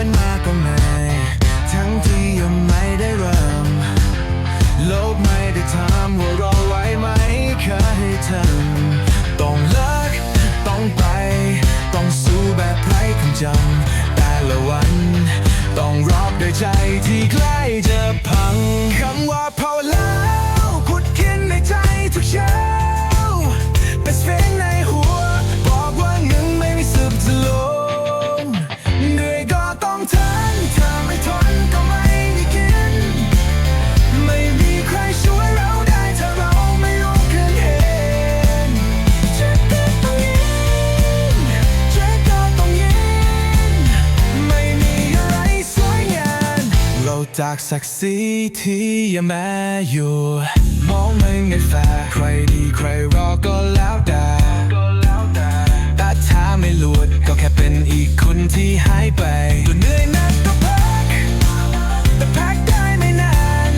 อนมาก็ไม่ ทั้งที่ยังไม่ได้เริ่ม โลกไม่ได้ถามว่ารอไว้ไหมเคยทำต้องเลิก ต้องไป ต้องสู้แบบไร้คำจำแต่ละวัน ต้องรอบด้วยใจที่ใกล้จะพังคำว่า จากศักดิ์ศรีที่ยังแม้อยู่ มองไม่ไงแฟร์ใครดีใครรอก็แล้วแต่แต่ถ้าไม่หลุดก็แค่เป็นอีกคนที่หายไปตัวเหนื่อยนักก็พักแต่พักได้ไม่นาน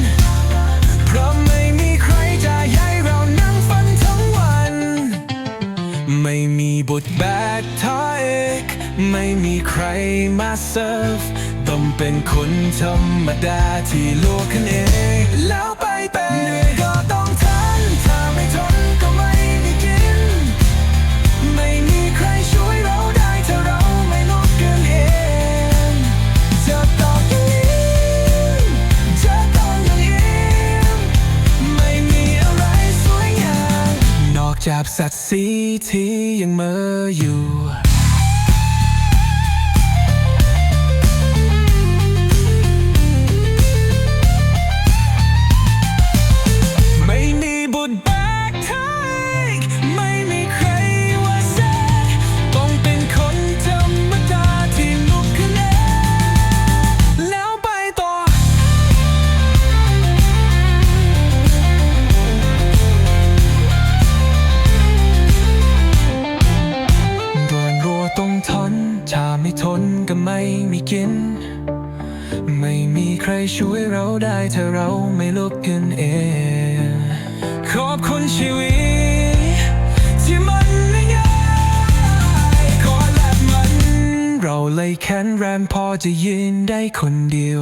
เพราะไม่มีใครจะให้เรานั่งฝันทั้งวัน ไม่มีบทแบกท้อเอกไม่มีใครมาเซิร์ฟ ต้องเป็นคนธรรมดาที่โลกขึ้นเอง แล้วไปเป็นเหนื่อยก็ต้องทนถ้าไม่ทนก็ไม่มีกิน ไม่มีใครช่วยเราได้ถ้าเราไม่ลุกขึ้นเองจะต้องยิ้มจะต้องยิ้มไม่มีอะไรสวยงามนอกจากสัตว์สีที่ยังเมื่ออยู่ ไม่ทนก็ไม่มีกิน ไม่มีใครช่วยเราได้ถ้าเราไม่ลุกขึ้นเอง ขอบคุณชีวิต ที่มันไม่ง่ายขอแลกมัน เราเลยแข็งแรงพอจะยืนได้คนเดียว